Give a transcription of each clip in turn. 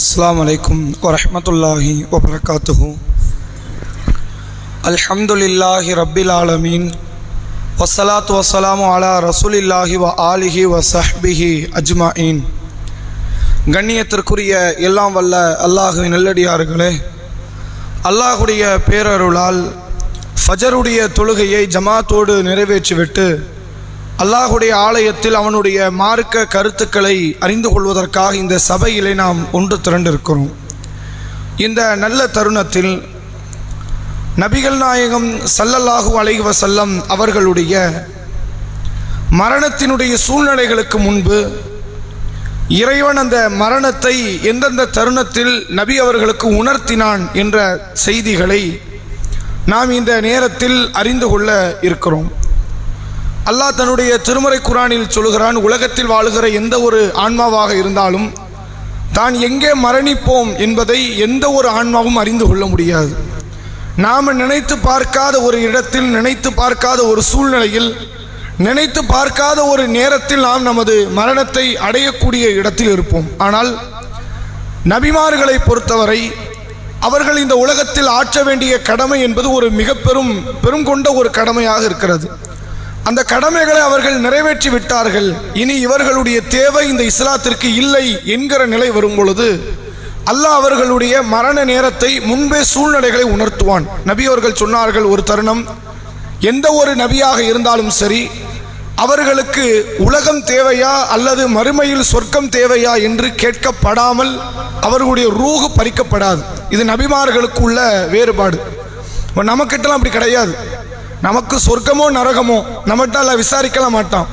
السلام عليكم ورحمة الله وبركاته الحمد لله رب العالمين والصلاة والسلام على رسول الله وآله وصحبه أجمعين கண்ணியத்திற்குரிய எல்லாம் வல்ல அல்லாஹுவின் நல்லடியார்களே அல்லாஹுடைய பேரருளால் ஃபஜருடைய தொழுகையை ஜமாத்தோடு நிறைவேற்றிவிட்டு அல்லாஹுடைய ஆலயத்தில் அவனுடைய மார்க்க கருத்துக்களை அறிந்து கொள்வதற்காக இந்த சபையிலே நாம் ஒன்று திரண்டிருக்கிறோம். இந்த நல்ல தருணத்தில் நபிகள் நாயகம் சல்லல்லாஹு அலைஹி வசல்லம் அவர்களுடைய மரணத்தினுடைய சூழ்நிலைகளுக்கு முன்பு இறைவன் அந்த மரணத்தை எந்தெந்த தருணத்தில் நபி அவர்களுக்கு உணர்த்தினான் என்ற செய்திகளை நாம் இந்த நேரத்தில் அறிந்து கொள்ள இருக்கிறோம். அல்லாஹ் தன்னுடைய திருமறை குரானில் சொல்கிறான் உலகத்தில் வாழுகிற எந்த ஒரு ஆன்மாவாக இருந்தாலும் தான் எங்கே மரணிப்போம் என்பதை எந்த ஒரு ஆன்மாவும் அறிந்து கொள்ள முடியாது. நாம் நினைத்து பார்க்காத ஒரு இடத்தில் நினைத்து பார்க்காத ஒரு சூழ்நிலையில் நினைத்து பார்க்காத ஒரு நேரத்தில் நாம் நமது மரணத்தை அடையக்கூடிய இடத்தில் இருப்போம். ஆனால் நபிமார்களை பொறுத்தவரை அவர்கள் இந்த உலகத்தில் ஆற்ற வேண்டிய கடமை என்பது ஒரு மிக பெரும் பெரும் கொண்ட ஒரு கடமையாக இருக்கிறது. அந்த கடமைகளை அவர்கள் நிறைவேற்றி விட்டார்கள். இனி இவர்களுடைய தேவை இந்த இஸ்லாத்திற்கு இல்லை என்கிற நிலை வரும் பொழுது அல்லாஹ் அவர்களுடைய மரண நேரத்தை முன்பே சூழ்நிலைகளை உணர்த்துவான். நபி அவர்கள் சொன்னார்கள் ஒரு தருணம் எந்த ஒரு நபியாக இருந்தாலும் சரி அவர்களுக்கு உலகம் தேவையா அல்லது மறுமையில் சொர்க்கம் தேவையா என்று கேட்கப்படாமல் அவர்களுடைய ரூகு பறிக்கப்படாது. இது நபிமார்களுக்கு உள்ள வேறுபாடு. இப்போ நமக்கிட்டலாம் அப்படி கிடையாது. நமக்கு சொர்க்கமோ நரகமோ நம்மகிட்ட விசாரிக்க மாட்டான்.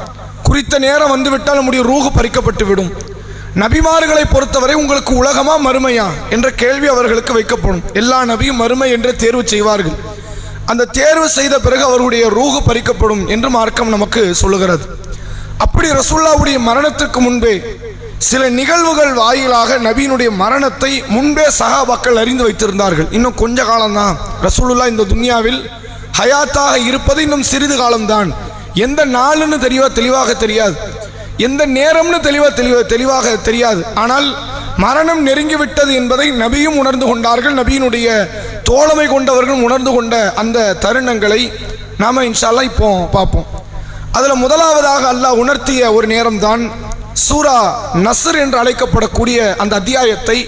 குறித்த நேரம் வந்து விட்டால் நம்முடைய ரூகு பறிக்கப்பட்டு விடும். நபிமார்களை பொறுத்தவரை உங்களுக்கு உலகமா மறுமையா என்ற கேள்வி அவர்களுக்கு வைக்கப்படும். எல்லா நபியும் மறுமை என்று தேர்வு செய்வார்கள். அந்த தேர்வு செய்த பிறகு அவர்களுடைய ரூகு பறிக்கப்படும் என்று மார்க்கம் நமக்கு சொல்லுகிறது. அப்படி ரசுல்லாவுடைய மரணத்திற்கு முன்பே சில நிகழ்வுகள் வாயிலாக நபியினுடைய மரணத்தை முன்பே சகாபாக்கள் அறிந்து வைத்திருந்தார்கள். இன்னும் கொஞ்ச காலம்தான். ரசூலுல்லா இந்த துன்யாவில் ஹயாத்தாக இருப்பது இன்னும் சிறிது காலம்தான். எந்த நாளுன்னு தெளிவாக தெளிவாக தெரியாது. எந்த நேரம்னு தெளிவாக தெளிவா தெளிவாக தெரியாது. ஆனால் மரணம் நெருங்கிவிட்டது என்பதை நபியும் உணர்ந்து கொண்டார்கள். நபியினுடைய தோழமை கொண்டவர்களும் உணர்ந்து கொண்ட அந்த தருணங்களை நாம் இன்ஷால்லா இப்போ பார்ப்போம். அதில் முதலாவதாக அல்லாஹ் உணர்த்திய ஒரு நேரம்தான் சூரா நசர் என்று அழைக்கப்படக்கூடிய அந்த அத்தியாயத்தை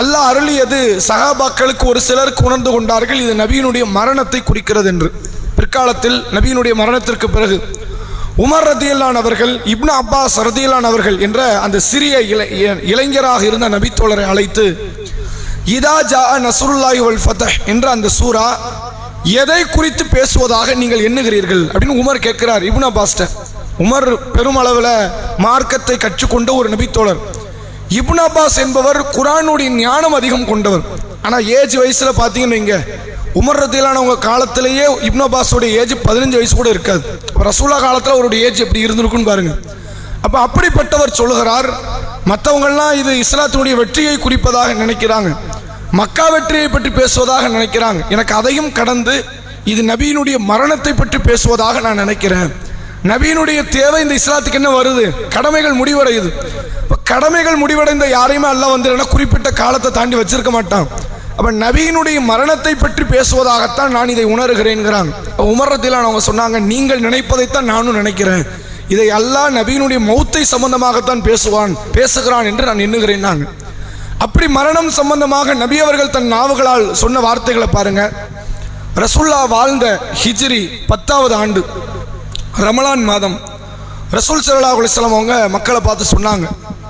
அல்லாஹ் அருளியது சகாபாக்களுக்கு ஒரு சிலருக்கு உணர்ந்து கொண்டார்கள் இது நபியினுடைய மரணத்தை குறிக்கிறது என்று. பிற்காலத்தில் நபியினுடைய மரணத்திற்கு பிறகு உமர் ரதியல்லான் அவர்கள் இப்னு அப்பாஸ் ரதியல்லான் அவர்கள் என்ற அந்த சிறிய இளை இளைஞராக இருந்த நபித்தோழரை அழைத்து இதா ஜா நசுருல்லாஹி வல் ஃபதஹ் என்ற அந்த சூரா எதை குறித்து பேசுவதாக நீங்கள் எண்ணுகிறீர்கள் அப்படின்னு உமர் கேட்கிறார் இப்னு அப்பாஸ்ட உமர் பெருமளவில் மார்க்கத்தை கற்றுக்கொண்ட ஒரு நபித்தோழர். இப்னு அப்பாஸ் என்பவர் குரானுடைய ஞானம் அதிகம் கொண்டவர். ஆனால் ஏஜ் வயசில் பார்த்தீங்கன்னு வைங்க உமர் ரத்தியிலானவங்க காலத்திலேயே இப்னு அப்பாஸோடைய ஏஜ் பதினஞ்சு வயசு கூட இருக்காது. ரசூலா காலத்தில் அவருடைய ஏஜ் எப்படி இருந்திருக்குன்னு பாருங்கள் அப்போ அப்படிப்பட்டவர் சொல்லுகிறார் மற்றவங்கள்லாம் இது இஸ்லாத்தினுடைய வெற்றியை குறிப்பதாக நினைக்கிறாங்க. மக்கா வெற்றியை பற்றி பேசுவதாக நினைக்கிறாங்க. எனக்கு அதையும் கடந்து இது நபியினுடைய மரணத்தை பற்றி பேசுவதாக நான் நினைக்கிறேன். நபியினுடைய தேவை இந்த இஸ்லாத்துக்கு என்ன வருது? கடமைகள் முடிவடையுது. இப்போ கடமைகள் முடிவடைந்த யாரையுமே அல்ல வந்து குறிப்பிட்ட காலத்தை தாண்டி வச்சிருக்க மாட்டான். அப்ப நபியினுடைய மரணத்தை பற்றி பேசுவதாகத்தான் நான் இதை உணர்கிறேன்கிறான். உமரத்தில் அவங்க சொன்னாங்க நீங்கள் நினைப்பதைத்தான் நானும் நினைக்கிறேன். இதை அல்லா நபியினுடைய மௌத்தை சம்பந்தமாகத்தான் பேசுவான் பேசுகிறான் என்று நான் எண்ணுகிறேன் நான். அப்படி மரணம் சம்பந்தமாக நபி அவர்கள் தன் நாவுகளால் சொன்ன வார்த்தைகளை பாருங்க. ரசுல்லா வாழ்ந்த ஹிஜ்ரி பத்தாவது ஆண்டு. ரமலான் மாதம். ரசூல் சல்லா அலிஸ்லாம் அவங்க மக்களை பார்த்து சொன்னாங்க.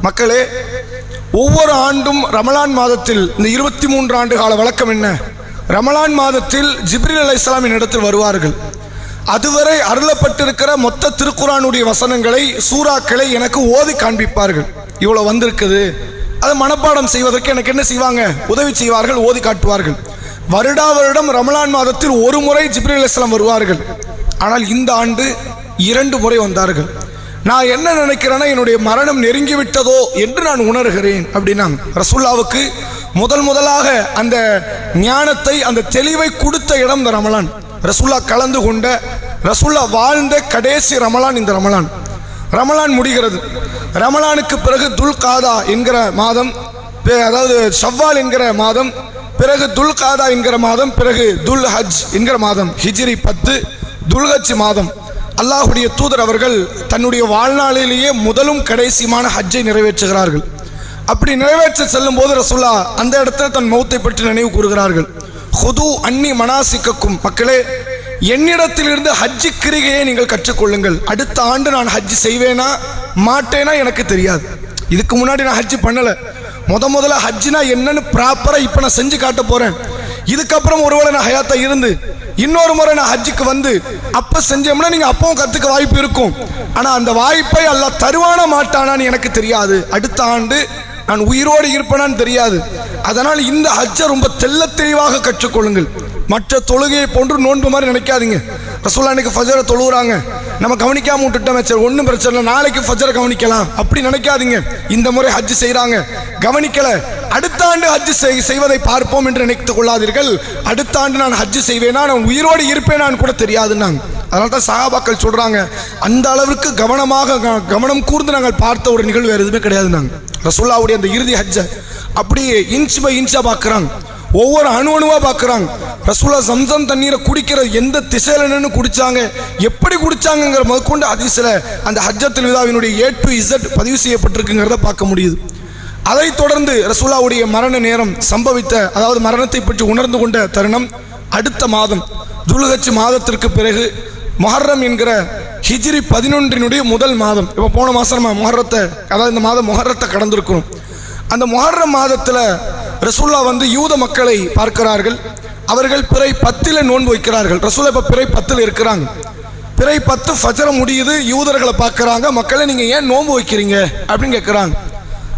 மக்களே ஒவ்வொரு ஆண்டும் ரமலான் மாதத்தில் இந்த இருபத்தி மூன்று ஆண்டு கால வழக்கம் என்ன? ரமலான் மாதத்தில் ஜிப்ரில் அலை இஸ்லாமின் இடத்தில் வருவார்கள். அதுவரை அருளப்பட்டிருக்கிற மொத்த திருக்குறானுடைய வசனங்களை சூறாக்களை எனக்கு ஓதி காண்பிப்பார்கள். இவ்வளோ வந்திருக்குது. அதை மனப்பாடம் செய்வதற்கு எனக்கு என்ன செய்வாங்க? உதவி செய்வார்கள் ஓதி காட்டுவார்கள். வருடா வருடம் ரமலான் மாதத்தில் ஒரு முறை ஜிப்ரில் இஸ்லாம் வருவார்கள். ஆனால் இந்த ஆண்டு இரண்டு முறை வந்தார்கள். நான் என்ன நினைக்கிறேன்னா என்னுடைய மரணம் நெருங்கி விட்டதோ என்று நான் உணர்கிறேன் அப்படின்னா ரசுல்லாவுக்கு முதல் முதலாக அந்த ஞானத்தை அந்த தெளிவை கொடுத்த இடம் இந்த ரமலான். ரசுல்லா கலந்து கொண்ட ரசுல்லா வாழ்ந்த கடைசி ரமலான் இந்த ரமலான். ரமலான் முடிகிறது. ரமலானுக்கு பிறகு துல் காதா என்கிற மாதம் அதாவது ஷவ்வால் என்கிற மாதம் பிறகு துல் காதா என்கிற மாதம் பிறகு துல் ஹஜ் என்கிற மாதம். ஹிஜ்ரி பத்து துல்ஹஜ் மாதம். அல்லாஹுடைய தூதர் அவர்கள் தன்னுடைய வாழ்நாளிலேயே முதலும் கடைசியுமான ஹஜ்ஜை நிறைவேற்றுகிறார்கள். அப்படி நிறைவேற்ற செல்லும் போது ரசுல்லா அந்த இடத்துல தன் மௌத்தை பற்றி நினைவு கூறுகிறார்கள். ஹுது அன்னி மனாசிக்கக்கும் மக்களே என்னிடத்திலிருந்து ஹஜ்ஜி கிரிகையை நீங்கள் கற்றுக்கொள்ளுங்கள். அடுத்த ஆண்டு நான் ஹஜ் செய்வேனா மாட்டேனா எனக்கு தெரியாது. இதுக்கு முன்னாடி நான் ஹஜ்ஜு பண்ணலை. முத முதல்ல ஹஜ்ஜினா என்னன்னு ப்ராப்பராக இப்போ நான் செஞ்சு காட்ட போகிறேன் இதுக்கப்புறம் ஒருவேளை நான் ஹயாத்தா இருந்து இன்னொரு முறை நான் ஹஜ்ஜுக்கு வந்து அப்ப செஞ்சோம்னா நீங்க அப்பவும் கத்துக்க வாய்ப்பு இருக்கும். ஆனா அந்த வாய்ப்பை அல்ல தருவான மாட்டானான்னு எனக்கு தெரியாது. அடுத்த ஆண்டு நான் உயிரோடு இருப்பேனான்னு தெரியாது. அதனால் இந்த ஹஜ்ஜை ரொம்ப தெல்ல தெளிவாக கற்றுக்கொள்ளுங்கள். மற்ற தொழுகையை போன்று நோன்பு மாதிரி நினைக்காதீங்க. ரசூல்லா இன்னைக்கு ஃபஜரை தொழுகிறாங்க நம்ம கவனிக்காம விட்டுட்டோமே சரி ஒன்றும் பிரச்சனை இல்லை. நாளைக்கு ஃபஜரை கவனிக்கலாம். அப்படி நினைக்காதீங்க. இந்த முறை ஹஜ் செய்கிறாங்க கவனிக்கல. அடுத்த ஆண்டு ஹஜ் செய்- செய்வதை பார்ப்போம் என்று நினைத்துக் கொள்ளாதீர்கள். அடுத்த ஆண்டு நான் ஹஜ் செய்வேனா? நான் உயிரோடு இருப்பேனான்னு கூட தெரியாதுன்னாங்க. அதனால தான் சகாபாக்கள் சொல்கிறாங்க அந்த அளவுக்கு கவனமாக க- கவனம் கூர்ந்து நாங்கள் பார்த்த ஒரு நிகழ்வு வேறு எதுவுமே கிடையாது நாங்கள் ரசுல்லாவுடைய அந்த இறுதி ஹஜ்ஜை அப்படியே இன்ச் பை இன்ச்சாக பார்க்குறாங்க. ஒவ்வொரு அணு அணுவாக பார்க்குறாங்க ரசூலா சம்சம் தண்ணீரை குடிக்கிற எந்த திசையில் நின்று குடித்தாங்க எப்படி குடிச்சாங்கங்கிற முதற்கொண்டு அதிசல அந்த ஹஜ்ஜத்தில் விதாவினுடைய ஏ டு இசட் பதிவு செய்யப்பட்டிருக்குங்கிறத பார்க்க முடியுது. அதைத் தொடர்ந்து ரசூலாவுடைய மரண நேரம் சம்பவித்த அதாவது மரணத்தை பற்றி உணர்ந்து கொண்ட தருணம் அடுத்த மாதம். துலுகச்சு மாதத்திற்கு பிறகு மொஹர்ரம் என்கிற ஹிஜ்ரி பதினொன்றினுடைய முதல் மாதம். இப்போ போன மாதம் நம்ம மொஹரத்தை அதாவது இந்த மாதம் மொஹர்ரத்தை கடந்திருக்கிறோம். அந்த மொஹர்ரம் மாதத்தில் ரசூல்லா வந்து யூத மக்களை பார்க்கிறார்கள். அவர்கள் பிறை பத்தில் நோன்பு வைக்கிறார்கள். ரசூலா இப்போ பிறை பத்தில் இருக்கிறாங்க. பிறை பத்து ஃபஜரம் முடியுது யூதர்களை பார்க்குறாங்க. மக்களை நீங்கள் ஏன் நோன்பு வைக்கிறீங்க? அப்படின்னு கேட்குறாங்க.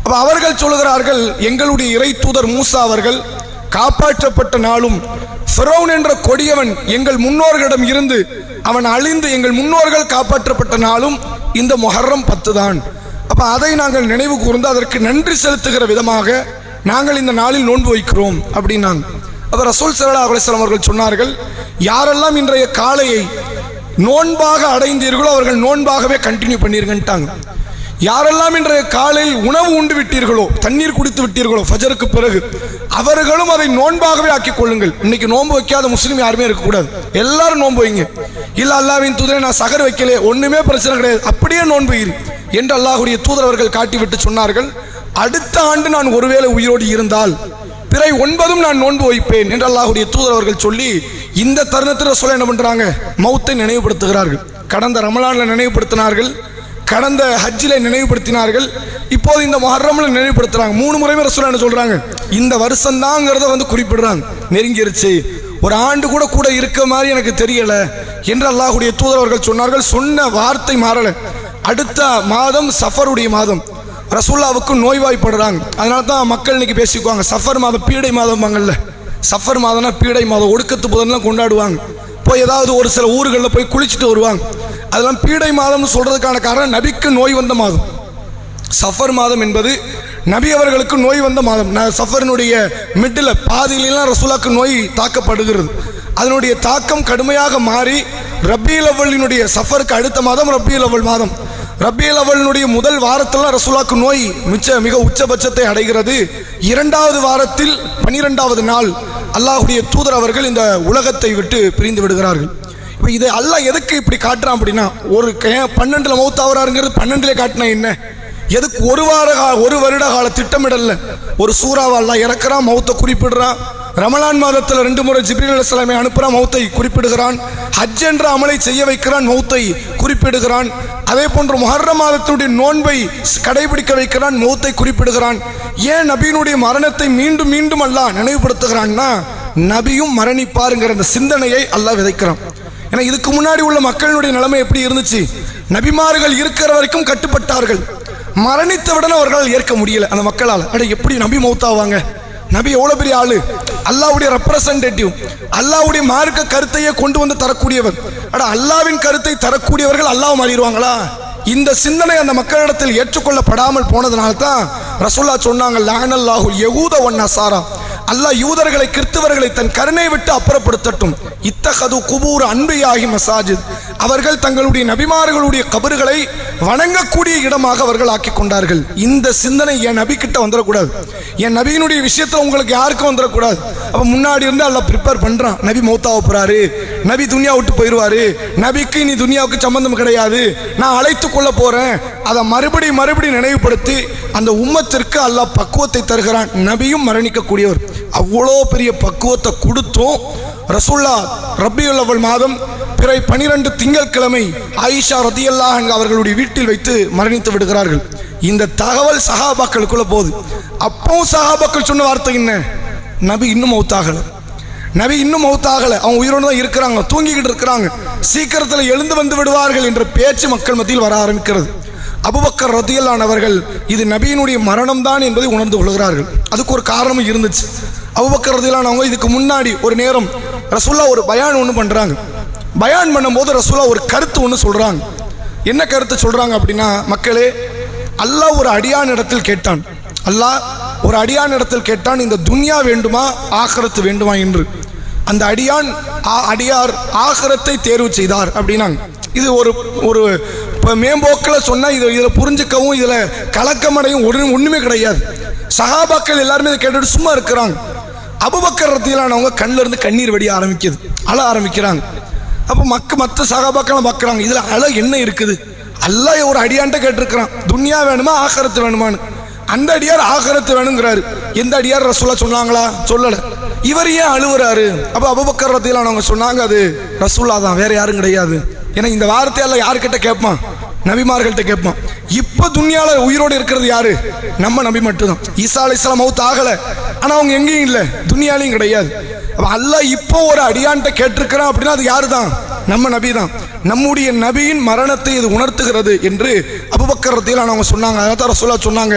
அப்போ அவர்கள் சொல்லுகிறார்கள் எங்களுடைய இறை தூதர் மூசா அவர்கள் காப்பாற்றப்பட்ட நாளும் ஃபிரௌன் என்ற கொடியவன் எங்கள் முன்னோர்களிடம் இருந்து அவன் அழிந்து எங்கள் முன்னோர்கள் காப்பாற்றப்பட்ட நாளும் இந்த மொஹர்ரம் பத்து தான் அப்போ அதை நாங்கள் நினைவு கூர்ந்து அதற்கு நன்றி செலுத்துகிற விதமாக நாங்கள் இந்த நாளில் நோன்பு வைக்கிறோம் அப்படின்னாங்க. அவர் ரசூல் சல்லா அலுவலாம் அவர்கள் சொன்னார்கள் யாரெல்லாம் இன்றைய காலையை நோன்பாக அடைந்தீர்களோ அவர்கள் நோன்பாகவே கண்டினியூ பண்ணிருங்கன்ட்டாங்க. யாரெல்லாம் இன்றைய காலையில் உணவு உண்டு விட்டீர்களோ தண்ணீர் குடித்து விட்டீர்களோ ஃபஜருக்கு பிறகு அவர்களும் அதை நோன்பாகவே ஆக்கிக் கொள்ளுங்கள். இன்னைக்கு நோன்பு வைக்காத முஸ்லீம் யாருமே இருக்கக்கூடாது எல்லாரும் நோன்பு வைங்க. இல்லை அல்லாவின் தூதரை நான் சகர் வைக்கலே ஒன்றுமே பிரச்சனை கிடையாது. அப்படியே நோன்பு என்று அல்லாஹுடைய தூதரவர்கள் காட்டிவிட்டு சொன்னார்கள். அடுத்த ஆண்டு நான் ஒருவேளை உயிரோடு இருந்தால் பிறை ஒன்பதும் நான் நோன்பு வைப்பேன் என்று அல்லாஹுடைய தூதர் அவர்கள் சொல்லி இந்த தருணத்தில் சொல்ல என்ன பண்ணுறாங்க மௌத்தை நினைவுபடுத்துகிறார்கள். கடந்த ரமலானில் நினைவுபடுத்தினார்கள். கடந்த ஹஜ்ஜில் நினைவுபடுத்தினார்கள். இப்போது இந்த மொஹர்ரம்ல நினைவுபடுத்துகிறாங்க மூணு முறையுமே ரசூலா என்ன சொல்கிறாங்க இந்த வருஷந்தாங்கிறத வந்து குறிப்பிடுறாங்க. நெருங்கிருச்சு. ஒரு ஆண்டு கூட கூட இருக்க மாதிரி எனக்கு தெரியல என்று அல்லாஹுடைய தூதர் அவர்கள் சொன்னார்கள். சொன்ன வார்த்தை மாறலை. அடுத்த மாதம் சஃபருடைய மாதம். ரசூல்லாவுக்கு நோய்வாய்ப்படுறாங்க. அதனால தான் மக்கள் இன்னைக்கு பேசிக்குவாங்க சஃபர் மாதம் பீடை மாதம்பாங்கல்ல சஃபர் மாதம்னா பீடை மாதம் ஒடுக்கத்து புதன்லாம் கொண்டாடுவாங்க. போய் ஏதாவது ஒரு சில ஊர்களில் போய் குளிச்சுட்டு வருவாங்க. அதெல்லாம் பீடை மாதம்னு சொல்கிறதுக்கான காரணம் நபிக்கு நோய் வந்த மாதம். சஃபர் மாதம் என்பது நபி அவர்களுக்கு நோய் வந்த மாதம். நான் சஃபரினுடைய மிட்டில் பாதியிலாம் ரசூலாக்கு நோய் தாக்கப்படுகிறது. அதனுடைய தாக்கம் கடுமையாக மாறி ரப்பி லெவலினுடைய சஃபருக்கு அடுத்த மாதம் ரப்பி லெவல் மாதம். ரபியல் அவளுடைய முதல் வாரத்தில் ரசூலாக்கு நோய் மிச்ச மிக உச்சபட்சத்தை அடைகிறது. இரண்டாவது வாரத்தில் பனிரெண்டாவது நாள் அல்லாஹுடைய தூதர் அவர்கள் இந்த உலகத்தை விட்டு பிரிந்து விடுகிறார்கள். இப்போ இதை அல்லாஹ் எதுக்கு இப்படி காட்டுறான் அப்படின்னா ஒரு பன்னெண்டில் பன்னெண்டுல மௌத்தாவறாருங்கிறது பன்னெண்டுல காட்டினா என்ன? எதுக்கு ஒரு வார ஒரு வருட கால திட்டமிடல ஒரு சூறாவை அல்லாஹ் இறக்குறான் மௌத்தை குறிப்பிடுறான். ரமலான் மாதத்தில் ரெண்டு முறை ஜிப்ரீல் அலுவலாமை அனுப்புகிற மௌத்தை குறிப்பிடுகிறான். ஹஜ் என்ற அமலை செய்ய வைக்கிறான் மௌத்தை குறிப்பிடுகிறான். அதே போன்று மொஹர்ர மாதத்தினுடைய நோன்பை கடைபிடிக்க வைக்கிறான் மௌத்தை குறிப்பிடுகிறான். ஏன் நபியினுடைய மரணத்தை மீண்டும் மீண்டும் அல்லாஹ் நினைவுபடுத்துகிறான்னா நபியும் மரணிப்பாருங்கிற அந்த சிந்தனையை அல்லாஹ் விதைக்கிறான். ஏன்னா இதுக்கு முன்னாடி உள்ள மக்களினுடைய நிலைமை எப்படி இருந்துச்சு? நபிமார்கள் இருக்கிற வரைக்கும் கட்டுப்பட்டார்கள். மரணித்தவுடன் அவர்களால் ஏற்க முடியல அந்த மக்களால். அட எப்படி நபி மௌத்தாவாங்க? நபி எவ்வளோ பெரிய ஆளு? அல்லாவுடைய ரெப்ரசன்டேட்டிவ் அல்லாவுடைய மார்க்க கருத்தையே கொண்டு வந்து தரக்கூடியவர். ஆனா அல்லாவின் கருத்தை தரக்கூடியவர்கள் அல்லாஹ் மாறிடுவாங்களா? இந்த சிந்தனை அந்த மக்களிடத்தில் ஏற்றுக்கொள்ளப்படாமல் போனதுனால தான் ரசுல்லா சொன்னாங்க லானல்லாஹுல் யகூத ஒன் அசாரா அல்லாஹ் யூதர்களை கிறிஸ்தவர்களை தன் கருணை விட்டு அப்புறப்படுத்தட்டும். இத்தகது குபூர் அன்பியாகி மசாஜித். அவர்கள் தங்களுடைய நபிமார்களுடைய கபறுகளை வணங்கக்கூடிய இடமாக அவர்கள் ஆக்கி கொண்டார்கள். இந்த சிந்தனை என் நபிக்கிட்ட வந்துடக்கூடாது. என் நபியினுடைய விஷயத்தில் உங்களுக்கு யாருக்கும் வந்துடக்கூடாது. அப்போ முன்னாடி இருந்து எல்லாம் ப்ரிப்பேர் பண்ணுறான் நபி மௌத்தா போகிறாரு நபி துனியா விட்டு போயிடுவாரு நபிக்கு இனி துனியாவுக்கு சம்பந்தம் கிடையாது. நான் அழைத்து கொள்ள போகிறேன் அதை மறுபடி மறுபடி நினைவுபடுத்தி அந்த உம்மத்திற்கு அல்லாஹ் பக்குவத்தை தருகிறான். நபியும் மரணிக்கக்கூடியவர். அவ்வளோ பெரிய பக்குவத்தை கொடுத்தும். ரசுல்லா ரப்பியுள்ளவள் மாதம் பிறை பனிரெண்டு திங்கட்கிழமை ஆயிஷா ரத்தியல்லாஹ் அவர்களுடைய வீட்டில் வைத்து மரணித்து விடுகிறார்கள். இந்த தகவல் சகாபாக்களுக்குள்ள போகுது. அப்பவும் சகாபாக்கள் சொன்ன வார்த்தை என்ன? நபி இன்னும் மௌத்தாகல. நபி இன்னும் மௌத்தாகல. அவங்க உயிரோடு தான் இருக்கிறாங்க. தூங்கிக்கிட்டு இருக்கிறாங்க. சீக்கிரத்தில் எழுந்து வந்து விடுவார்கள் என்ற பேச்சு மக்கள் மத்தியில் வர ஆரம்பிக்கிறது. அபுபக்கர் ரத்தியல்லானவர்கள் இது நபியினுடைய மரணம் தான் என்பதை உணர்ந்து கொள்கிறார்கள். அதுக்கு ஒரு காரணமும் இருந்துச்சு. அபுபக்கர் ரத்தியல்லானவங்க இதுக்கு முன்னாடி ஒரு நேரம் ரசுல்லா ஒரு பயான் ஒன்று பண்ணுறாங்க பயான் பண்ணும்போது ரசூலா ஒரு கருத்து ஒன்று சொல்கிறாங்க என்ன கருத்து சொல்கிறாங்க அப்படின்னா மக்களே அல்லாஹ் ஒரு அடியான் இடத்தில் கேட்டான். அல்லாஹ் ஒரு அடியான் இடத்தில் கேட்டான் இந்த துன்யா வேண்டுமா ஆகரத்து வேண்டுமா என்று. அந்த அடியான் ஆ- அடியார் ஆகரத்தை தேர்வு செய்தார் அப்படின்னாங்க. இது ஒரு ஒரு இப்போ மேம்போக்கில் சொன்னால் இது இதில் புரிஞ்சுக்கவும் இதில் கலக்கமடையும் ஒரு ஒன்றுமே கிடையாது. சகாபாக்கள் எல்லாருமே இதை கேட்டுட்டு சும்மா இருக்கிறாங்க. அபுபக்கர் ரத்தியிலானவங்க கண்ணீர் வெடிய ஆரம்பிக்குது அழ ஆரம்பிக்கிறாங்க. அப்போ மக்க மற்ற சகாபாக்கெல்லாம் பார்க்குறாங்க இதில் அழகு என்ன இருக்குது? அல்லாஹ் ஒரு அடியான்ட்ட கேட்டிருக்கிறான். துன்யா வேணுமா ஆகரத்து வேணுமான்னு. அந்த அடியார் ஆகரத்து வேணுங்கிறாரு. எந்த அடியார் ரசூலா சொன்னாங்களா? சொல்லலை. இவர் ஏன் அழுவுறாரு? அப்போ அபுபக்கர் ரத்தியிலானவங்க சொன்னாங்க அது. ரசூலா தான் வேற யாரும் கிடையாது. ஏன்னா இந்த வார்த்தையெல்லாம் யாருக்கிட்ட கேட்பான்? நபிமார்கள்ட்ட கேட்பான் இப்ப துன்யால உயிரோடு இருக்கிறது யாரு? நம்ம நபி மட்டும்தான். ஈசா அலை இஸ்லாம் மவுத் ஆகல. ஆனா அவங்க எங்கேயும் இல்ல. துன்யாலையும் கிடையாது. அப்ப அல்லாஹ் இப்போ ஒரு அடியான்ட்ட கேட்டிருக்கிறான் அப்படின்னா அது யாரு தான் நம்ம நபி தான் நம்முடைய நபியின் மரணத்தை இது உணர்த்துகிறது என்று அபுபக்கர் அவங்க சொன்னாங்க அதான் ரசூலா சொன்னாங்க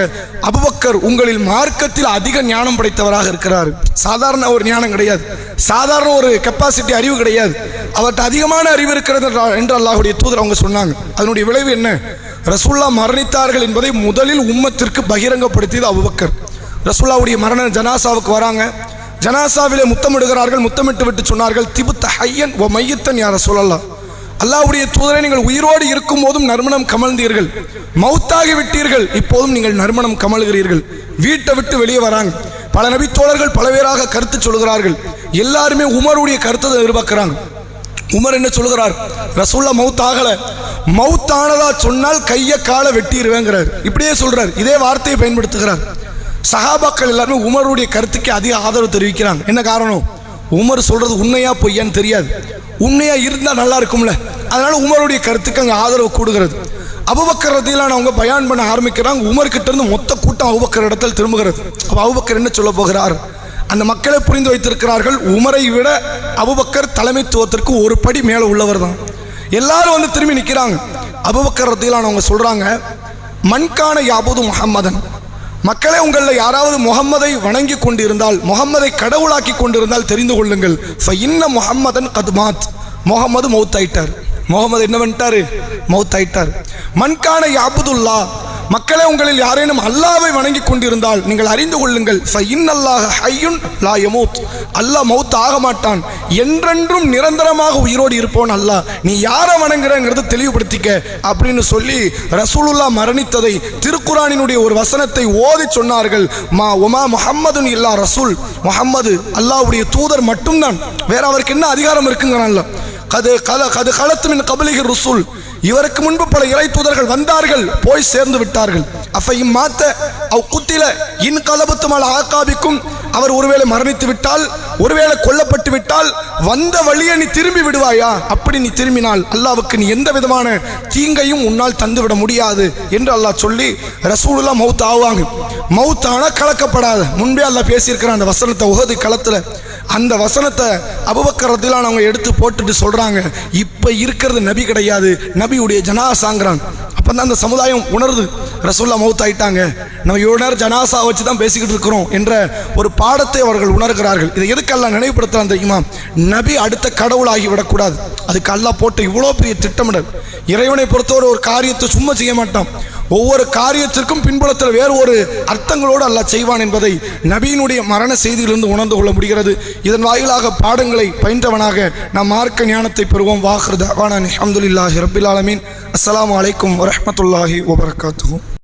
அபுபக்கர் உங்களில் மார்க்கத்தில் அதிக ஞானம் படைத்தவராக இருக்கிறார். சாதாரண ஒரு ஞானம் கிடையாது. சாதாரண ஒரு கெப்பாசிட்டி அறிவு கிடையாது. அவர்கிட்ட அதிகமான அறிவு இருக்கிறது என்று அல்லாஹுடைய தூதர் அவங்க சொன்னாங்க. அதனுடைய விளைவு என்ன? ரசுல்லா மரணித்தார்கள் என்பதை முதலில் உம்மத்திற்கு பகிரங்கப்படுத்தியது அபுபக்கர். ரசுல்லாவுடைய மரண ஜனாசாவுக்கு வராங்க. ஜனாசாவிலே முத்தமிடுகிறார்கள் முத்தமிட்டு விட்டு சொன்னார்கள் திபுத்த ஹையன் ஓ மையத்தன் யார சொல்லலாம் அல்லாவுடைய தூதரை நீங்கள் உயிரோடு இருக்கும் போதும் நறுமணம் கமழ்ந்தீர்கள். மௌத்தாகி விட்டீர்கள் இப்போதும் நீங்கள் நறுமணம் கமழ்கிறீர்கள். வீட்டை விட்டு வெளியே வராங்க. பல நபி தோழர்கள் பல பேராக கருத்து சொல்கிறார்கள். எல்லாருமே உமருடைய கருத்தை எதிர்பார்க்கிறாங்க. உமர் என்ன சொல்கிறார்? ரசூல்லா மவுத் ஆகல. மவுத் ஆனதா சொன்னால் கைய காலை வெட்டிடுவேங்கிறார். இப்படியே சொல்றார். இதே வார்த்தையை பயன்படுத்துகிறார். சகாபாக்கள் எல்லாருமே உமருடைய கருத்துக்கு அதிக ஆதரவு தெரிவிக்கிறாங்க. என்ன காரணம்? உமர் சொல்றது உண்மையா பொய்யான்னு தெரியாது. உண்மையா இருந்தா நல்லா இருக்கும்ல. அதனால உமருடைய கருத்துக்கு அங்க ஆதரவு கூடுகிறது. அபுபக்கர் அவங்க பயான் பண்ண ஆரம்பிக்கிறாங்க. உமர் கிட்ட இருந்து மொத்த கூட்டம் அவுபக்கர் இடத்தில் திரும்புகிறது. அப்ப அவுபக்கர் என்ன சொல்ல போகிறார்? அந்த மக்களை புரிந்து வைத்திருக்கிறார்கள். உமரை விட அபுபக்கர் தலைமைத்துவத்திற்கு ஒரு படி மேலே உள்ளவர் தான். எல்லாரும் வந்து திரும்பி நிற்கிறாங்க அபுபக்கர் ரத்தியிலான அவங்க சொல்றாங்க மண்கான யாபுது முஹம்மதன். மக்களே உங்களில் யாராவது முகம்மதை வணங்கி கொண்டிருந்தால் முகம்மதை கடவுளாக்கி கொண்டிருந்தால் தெரிந்து கொள்ளுங்கள். இன்ன முஹம்மதன் கதுமாத் முகமது மௌத்தாயிட்டார். முகமது என்ன பண்ணிட்டாரு? மௌத்தாயிட்டார். மண்கான யாபுதுல்லா மக்களே உங்களில் யாரேனும் அல்லாவை வணங்கி கொண்டிருந்தால் நீங்கள் அறிந்து கொள்ளுங்கள். அல்லாஹ் ஹையுன் லா யமூத். அல்லாஹ் மௌத் ஆக மாட்டான். என்றென்றும் நிரந்தரமாக உயிரோடு இருப்போன் அல்லாஹ். நீ யாரை வணங்குறங்கிறத தெளிவுபடுத்திக்க அப்படின்னு சொல்லி ரசூலுல்லா மரணித்ததை திருக்குரானினுடைய ஒரு வசனத்தை ஓதி சொன்னார்கள். மா உமா முஹம்மதுன் இல்லா ரசூல். முஹம்மது அல்லாஹ்வுடைய தூதர் மட்டும்தான். வேற அவருக்கு என்ன அதிகாரம் இருக்குங்கிறான்ல கது கல கது களத்து மின் ருசூல். இவருக்கு முன்பு பல இறை தூதர்கள் வந்தார்கள் போய் சேர்ந்து விட்டார்கள். அப்ப இம்மாத்த அவ் குத்தில இன் கலபத்து ஆக்காபிக்கும் அவர் ஒருவேளை மரணித்து விட்டால் ஒருவேளை கொல்லப்பட்டு விட்டால் வந்த வழியை நீ திரும்பி விடுவாயா? அப்படி நீ திரும்பினால் அல்லாவுக்கு நீ எந்த விதமான தீங்கையும் உன்னால் தந்துவிட முடியாது என்று அல்லாஹ் சொல்லி ரசூலுல்லா மவுத் ஆவாங்க. மவுத் கலக்கப்படாத. முன்பே அல்லாஹ் பேசியிருக்கிற அந்த வசனத்தை உகது களத்தில் அந்த வசனத்தை அபுபக்கரத்திலான அவங்க எடுத்து போட்டுட்டு சொல்கிறாங்க இப்போ இருக்கிறது நபி கிடையாது. நபியுடைய ஜனாசாங்கிறான். அப்போ தான் அந்த சமுதாயம் உணருது. ரசோல்லா மவுத் ஆயிட்டாங்க நம்ம இவ்வளோ நேரம் ஜனாசா வச்சு தான் பேசிக்கிட்டு இருக்கிறோம் என்ற ஒரு பாடத்தை அவர்கள் உணர்கிறார்கள். இதை எதுக்கெல்லாம் நினைவுபடுத்தலாம் தெரியுமா? நபி அடுத்த கடவுளாகி விடக்கூடாது. அதுக்கு அல்லா போட்ட இவ்வளோ பெரிய திட்டமிடல். இறைவனை பொறுத்தவரை ஒரு காரியத்தை சும்மா செய்ய மாட்டான். ஒவ்வொரு காரியத்திற்கும் பின்புலத்தில் வேறு ஒரு அர்த்தங்களோடு அல்லாஹ் செய்வான் என்பதை நபியினுடைய மரண செய்தியிலிருந்து உணர்ந்து கொள்ள முடிகிறது. இதன் வாயிலாக பாடங்களை பயின்றவனாக நாம் மார்க்க ஞானத்தை பெறுவோம். வாஹ்ருதாவான அஹமதுல்லாஹி ரபில் ஆலமீன். அஸ்லாம் வலைக்கம் வரமத்துல்லாஹி வபரகாத்துஹு.